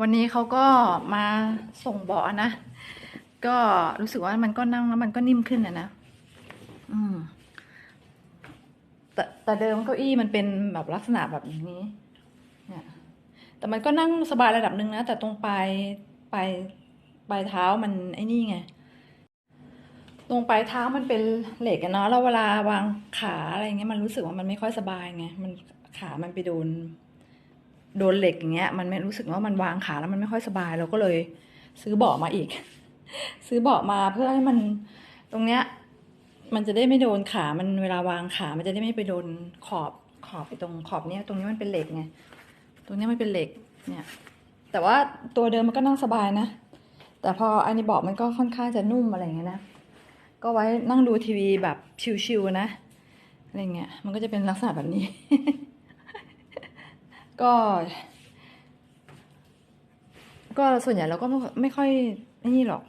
วันนี้เขาก็มาส่งเบาะนะ ก็รู้สึกว่ามันก็นั่งแล้วมันก็นิ่มขึ้นนะนะ อืม แต่แต่เดิมเก้าอี้มันเป็นแบบลักษณะแบบนี้เนี่ยแต่มันก็นั่งสบายระดับหนึ่งนะ แต่ตรงปลายปลายปลายเท้ามันไอ้นี่ไง ตรงปลายเท้ามันเป็นเหล็กอะเนาะแล้วเวลาวางขาอะไรเงี้ยมันรู้สึกว่ามันไม่ค่อยสบายไง มันขามันไปโดน โดนเหล็กอย่างเงี้ยมันไม่รู้สึกว่ามันวางขาแล้วมันไม่ค่อยสบายเราก็เลยซื้อเบาะมาอีก ซื้อเบาะมาเพื่อให้มันตรงเนี้ยมันจะได้ไม่โดนขา มันเวลาวางขา มันจะได้ไม่ไปโดนขอบขอบไปตรงขอบเนี้ยตรงนี้มันเป็นเหล็กไงตรงเนี้ยมันเป็นเหล็กเนี่ย แต่ว่าตัวเดิมมันก็นั่งสบายนะ แต่พออันนี้เบาะมันก็ค่อนข้างจะนุ่มอะไรเงี้ยนะก็ไว้นั่งดูทีวีแบบชิวๆนะอะไรเงี้ยมันก็จะเป็นลักษณะแบบนี้ ก็ ก็ส่วนใหญ่เราก็ไม่ไม่ค่อยไอ้นี่หรอก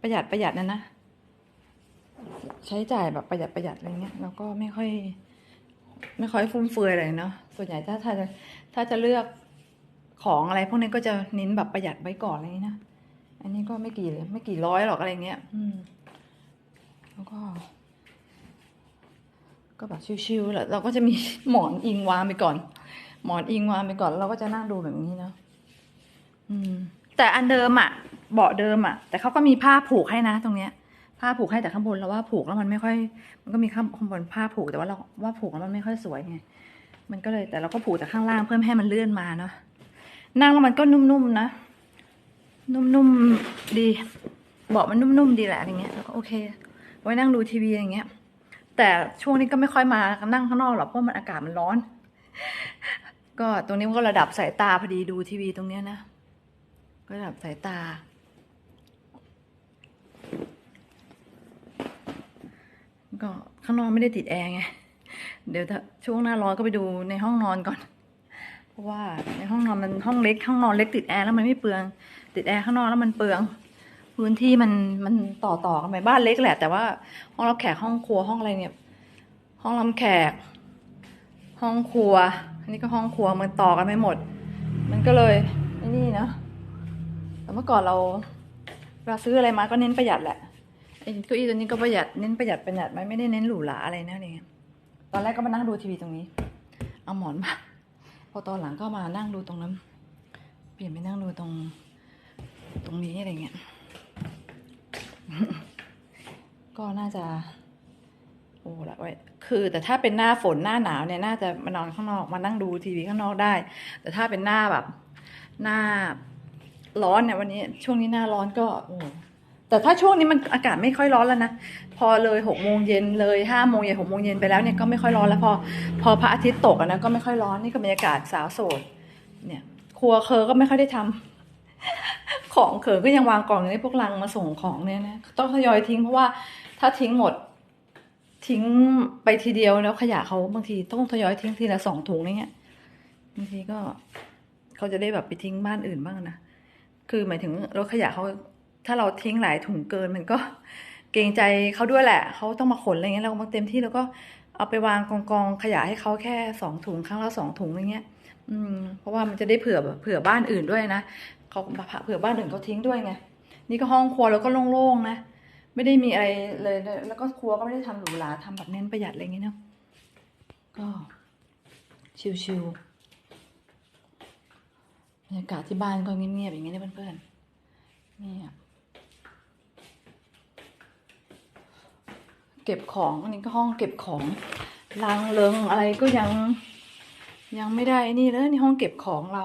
ประหยัดประหยัดนะนะใช้จ่ายแบบประหยัดประหยัดอะไรเงี้ยเราก็ไม่ค่อย ไม่ค่อยฟุ่มเฟือยอะไรเนาะส่วนใหญ่ถ้าถ้าจะถ้าจะเลือกของอะไร พวกนี้ก็จะเน้นแบบประหยัดไว้ก่อนอะไรอย่างนี้นะอันนี้ก็ไม่กี่เลยไม่กี่ร้อยหรอกอะไรเงี้ย อืม แล้วก็ ก็แบบชิวๆแหละเราก็จะมีหมอนอิงวางไปก่อน หมอนอิงวางไปก่อนเราก็จะนั่งดูแบบนี้เนาะอืม แต่อันเดิมอะเบาะเดิมอะ แต่เขาก็มีผ้าผูกให้นะ ตรงเนี้ย ผ้าผูกให้แต่ข้างบนเราว่าผูกแล้วมันไม่ค่อย มันก็มีข้างข้างบนผ้าผูกแต่ว่าเราว่าผูกแล้วมันไม่ค่อยสวยไงมันก็เลยแต่เราก็ผูกแต่ข้างล่างเพื่อไม่ให้มันเลื่อนมาเนาะนั่งแล้วมันก็นุ่มๆนะนุ่มๆดีเบาะมันนุ่มๆดีแหละอะไรเงี้ยแล้วก็โอเค ไว้นั่งดูทีวีอย่างเงี้ยแต่ช่วงนี้ก็ไม่ค่อยมานั่งข้างนอกหรอกเพราะมันอากาศมันร้อน ก็ตรงนี้มันก็ระดับสายตาพอดีดูทีวีตรงเนี้ยนะ ก็ระดับสายตา ก็ข้างนอกไม่ได้ติดแอร์ไง เดี๋ยวถ้าช่วงหน้าร้อนก็ไปดูในห้องนอนก่อน เพราะว่าในห้องนอนมันห้องเล็ก ห้องนอนเล็กติดแอร์แล้วมันไม่เปลือง ติดแอร์ข้างนอกแล้วมันเปลือง พื้นที่มันมันต่อต่อกันไปบ้านเล็กแหละ แต่ว่าห้องรับแขกห้องครัวห้องอะไรเนี่ย ห้องรับแขก ห้องครัว อันนี้ก็ห้องครัวมันต่อกันไปหมด มันก็เลยไอ้นี่นะแต่เมื่อก่อนเราเวลาซื้ออะไรมาก็เน้นประหยัดแหละไอ้เก้าอี้ตัวนี้ก็ประหยัดเน้นประหยัดประหยัดไหมไม่ได้เน้นหรูหราอะไรนะอะไรเงี้ยตอนแรกก็มานั่งดูทีวีตรงนี้ เอาหมอนมาพอตอนหลังก็มานั่งดูตรงนั้น เปลี่ยนไปนั่งดูตรง ตรงนี้อะไรเงี้ยก็น่าจะ โอ้ละไว้คือ แต่ถ้าเป็นหน้าฝนหน้าหนาวเนี่ยน่าจะมานอนข้างนอกมานั่งดูทีวีข้างนอกได้ แต่ถ้าเป็นหน้าแบบ หน้าร้อนเนี่ยวันนี้ ช่วงนี้หน้าร้อนก็โอ้แต่ถ้าช่วงนี้มันอากาศไม่ค่อยร้อนแล้วนะพอเลยหกโมงเย็นเลยห้าโมงเย็นหกโมงเย็นไปแล้วเนี่ยก็ไม่ค่อยร้อนแล้วพอ พอพระอาทิตย์ตกนะก็ไม่ค่อยร้อนนี่ก็บรรยากาศสาวโสด เนี่ย ครัวเคอก็ไม่ค่อยได้ทำของเขินก็ยังวางกล่องอยู่ในพวกลังมาส่งของเนี่ยนะต้องทยอยทิ้งเพราะว่าถ้าทิ้งหมด ทิ้งไปทีเดียวแล้วขยะเขาบางทีต้องทยอยทิ้งทีละสองถุงอย่เงี้ยบางทีก็เขาจะได้แบบไปทิ้งบ้านอื่นบ้างนะคือหมายถึงรถขยะเขาถ้าเราทิ้งหลายถุงเกินมันก็เกรงใจเขาด้วยแหละเขาต้องมาขนอะไรเงี้ยเราบางเต็มที่แล้วก็เอาไปวางกองกองๆขยะให้เขาแค่สองถุงครั้งละสองถุงอย่างเงี้ย อืม เพราะว่ามันจะได้เผื่อเผื่อบ้านอื่นด้วยนะเขาเผื่อบ้านอื่นเขาทิ้งด้วยไงนี่ก็ห้องครัวแล้วก็โล่งๆนะ ไม่ได้มีอะไรเลย แล้วก็ครัวก็ไม่ได้ทำหรูหราทำแบบเน้นประหยัดอะไรอย่างเงี้ยเนาะก็ชิวๆบรรยากาศที่บ้านก็เงียบๆอย่างเงี้ยนะเพื่อนๆนี่อะเก็บของอันนี้ก็ห้องเก็บของลังเลิงอะไรก็ยังยังไม่ได้นี่เลยนี่ห้องเก็บของเรา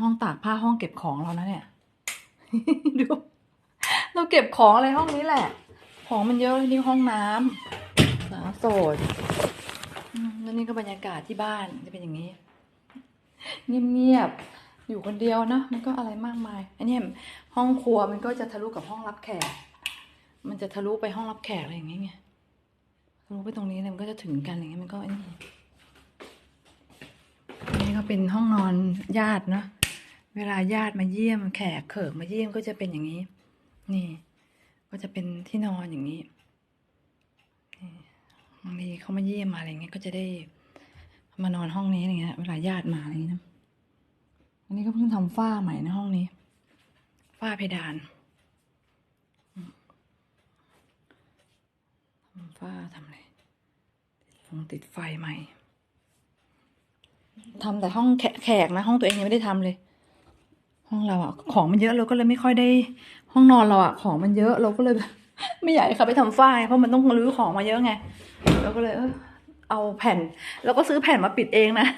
ห้องตากผ้าห้องเก็บของเรานะเนี่ย ดู เราเก็บของอะไรห้องนี้แหละ ของมันเยอะนี่ห้องน้ำสาวโสดแล้วนี่ก็บรรยากาศที่บ้านจะเป็นอย่างนี้ เงียบๆอยู่คนเดียวนะมันก็อะไรมากมาย อันนี้ห้องครัวมันก็จะทะลุกับห้องรับแขก มันจะทะลุไปห้องรับแขกอะไรอย่างเงี้ยทะลุไปตรงนี้เลยมันก็จะถึงกันอย่างเงี้ยมันก็อันนี้อันนี้ก็เป็นห้องนอนญาติเนาะเวลาญาติมาเยี่ยมแขกเขิกมาเยี่ยมก็จะเป็นอย่างนี้ นี่ ก็จะเป็นที่นอนอย่างนี้บางทีเขามาเยี่ยมมาอะไรเงี้ยก็จะได้มานอนห้องนี้อะไรเงี้ยเวลาญาติมาอะไรเงี้ยนะก็เพิ่งทำฝ้าใหม่ในห้องนี้ ฝ้าเพดานทำฝ้าทำอะไรติดฟงติดไฟใหม่ทำแต่ห้องแขแขกนะ ห้องตัวเองยังไม่ได้ทำเลย ห้องเราอะของมันเยอะเราก็เลยไม่ค่อยได้ ห้องนอนเราอะของมันเยอะเราก็เลยไม่อยากให้เขาไปทำฝ้าไงเพราะมันต้องรื้อของมาเยอะไงเราก็เลยเออเอาแผ่น แล้วก็ซื้อแผ่นมาปิดเองนะ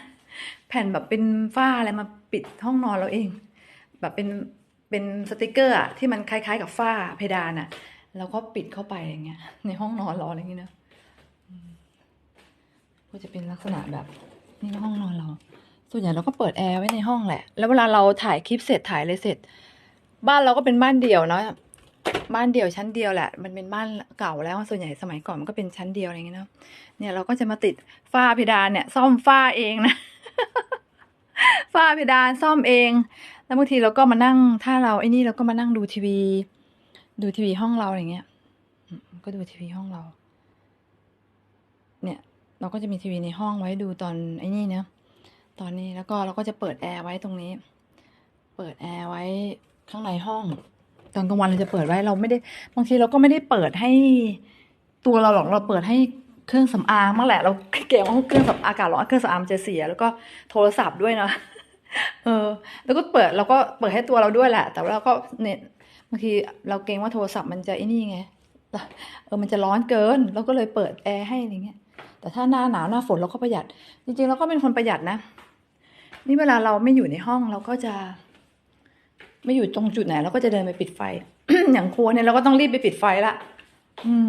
แผ่นแบบเป็นฝ้าอะไรมาปิดห้องนอนเราเอง แบบเป็นเป็นสติกเกอร์อะที่มันคล้าย ๆ กับฝ้าเพดานอะแล้วก็ปิดเข้าไปอย่างเงี้ย ในห้องนอนเราอะไรอย่างเงี้ยนะก็จะเป็นลักษณะแบบนี่ห้องนอนเรา ส่วนใหญ่เราก็เปิดแอร์ไว้ในห้องแหละ แล้วเวลาเราถ่ายคลิปเสร็จถ่ายอะไรเสร็จ บ้านเราก็เป็นบ้านเดี่ยวเนาะบ้านเดี่ยวชั้นเดียวแหละ มันเป็นบ้านเก่าแล้วส่วนใหญ่สมัยก่อนมันก็เป็นชั้นเดียวอะไรเงี้ยเนาะเนี่ยเราก็จะมาติดฝ้าเพดานเนี่ย ซ่อมฝ้าเองนะฝ้าเพดานซ่อมเอง แล้วบางทีเราก็มานั่ง ถ้าเราไอ้นี่เราก็มานั่งดูทีวี ดูทีวีห้องเราอย่างเงี้ยก็ดูทีวีห้องเรา เนี่ย เราก็จะมีทีวีในห้องไว้ดูตอนไอ้นี่เนาะตอนนี้แล้วก็เราก็จะเปิดแอร์ไว้ตรงนี้ เปิดแอร์ไว้ ข้างในห้อง ตอนกลางวันเราจะเปิดไว้เราไม่ได้บางทีเราก็ไม่ได้เปิดให้ตัวเราหรอกเราเปิดให้เครื่องสำอางบ้างแหละเราเก่งว่าเครื่องสำอากาศร้อนเครื่องสำอางมันจะเสีย แล้วก็โทรศัพท์ด้วยนะเออ แล้วก็เปิดเราก็เปิดให้ตัวเราด้วยแหละ แต่ว่าเราก็เนี่ยบางทีเราเกรงว่าโทรศัพท์มันจะไอ้นี่ไงเออมันจะร้อนเกินเราก็เลยเปิดแอร์ให้อะไรเงี้ยแต่ถ้าหน้าหนาวหน้าฝนเราก็ประหยัด จริงๆเราก็เป็นคนประหยัดนะ นี่เวลาเราไม่อยู่ในห้องเราก็จะ ไม่อยู่ตรงจุดไหนเราก็จะเดินไปปิดไฟ อย่างครัวเนี่ยเราก็ต้องรีบไปปิดไฟละอืม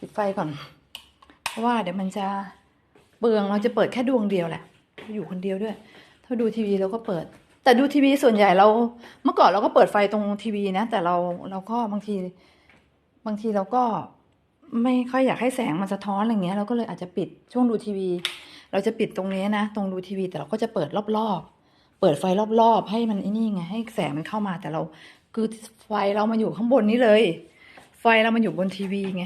ปิดไฟก่อน เพราะว่าเดี๋ยวมันจะเปลืองเราจะเปิดแค่ดวงเดียวแหละ อยู่คนเดียวด้วย ถ้าดูทีวีเราก็เปิด แต่ดูทีวีส่วนใหญ่เรา เมื่อก่อนเราก็เปิดไฟตรงทีวีนะ แต่เราเราก็บางที บางทีเราก็ไม่ค่อยอยากให้แสงมันสะท้อนอะไรเงี้ย เราก็เลยอาจจะปิดช่วงดูทีวี เราจะปิดตรงนี้นะ ตรงดูทีวี แต่เราก็จะเปิดรอบๆ เปิดไฟรอบๆ ให้มันไอ้นี่ไงให้แสงมันเข้ามาแต่เรา คือไฟเรามาอยู่ข้างบนนี้เลย ไฟเรามาอยู่บนทีวีไง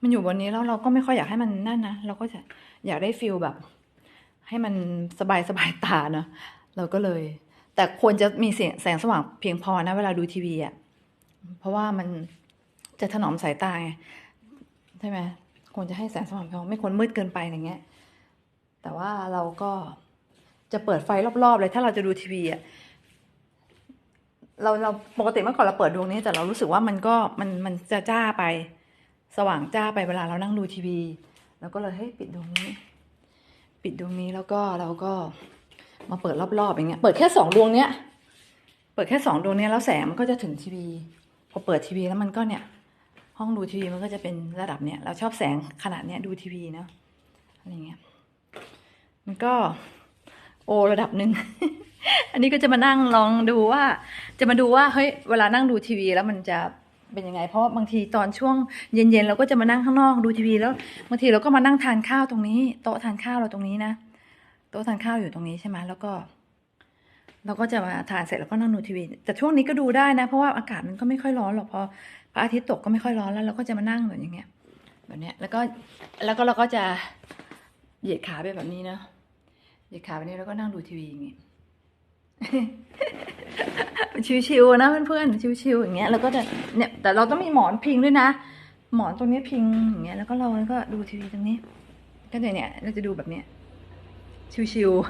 มันอยู่บนนี้แล้วเราก็ไม่ค่อยอยากให้มันนั่นนะเราก็จะอยากได้ฟิลแบบ ให้มันสบายสบายตาเนอะเราก็เลย แต่ควรจะมีเสียงแสงสว่างเพียงพอนะเวลาดูทีวีอะเพราะว่ามันจะถนอมสายตาไงใช่ไหมควรจะให้แสงสว่างเพียงพอไม่ควรมืดเกินไปอย่างเงี้ย แต่ว่าเราก็ จะเปิดไฟรอบๆเลยถ้าเราจะดูทีวีอะเราเราปกติเมื่อก่อนเราเปิดดวงนี้แต่เรารู้สึกว่ามันก็มันมันจะจ้าไป สว่างจ้าไปเวลาเรานั่งดูทีวีเราก็เลยเฮ้ยปิดดวงนี้ ปิดดวงนี้แล้วก็เราก็มาเปิดรอบๆอย่างเงี้ยเปิดแค่สองดวงเนี้ยเปิดแค่สองดวงเนี้ยแล้วแสงมันก็จะถึงทีวีพอเปิดทีวีแล้วมันก็เนี่ย ห้องดูทีวีมันก็จะเป็นระดับเนี้ยเราชอบแสงขนาดเนี้ยดูทีวีเนาะอะไรเงี้ยมันก็ โอระดับหนึ่ง อันนี้ก็จะมานั่งลองดูว่า จะมาดูว่าเฮ้ยเวลานั่งดูทีวีแล้วมันจะเป็นยังไง เพราะบางทีตอนช่วงเย็นๆเราก็จะมานั่งข้างนอกดูทีวีแล้วบางทีเราก็มานั่งทานข้าวตรงนี้ โต๊ะทานข้าวเราตรงนี้นะโต๊ะทานข้าวอยู่ตรงนี้ใช่ไหมแล้วก็ เราก็จะมาทานเสร็จแล้วก็นั่งดูทีวีแต่ช่วงนี้ก็ดูได้นะ เพราะว่าอากาศมันก็ไม่ค่อยร้อนหรอกพอพระอาทิตย์ตกก็ไม่ค่อยร้อนแล้วเราก็จะมานั่งแบบอย่างเงี้ยแบบเนี้ยแล้วก็แล้วก็เราก็จะเหยียดขาไปแบบนี้นะ เหยียดขาไปนี้แล้วก็นั่งดูทีวีอย่างงี้ชิวๆนะเพื่อนๆชิวๆอย่างเงี้ยแล้วก็จะเนี่ยแต่เราต้องมีหมอนพิงด้วยนะ หมอนตรงนี้พิงอย่างเงี้ยแล้วก็เราก็ดูทีวีตรงนี้ ก็เดี๋ยเนี่ยเราจะดูแบบเนี้ยชิวๆ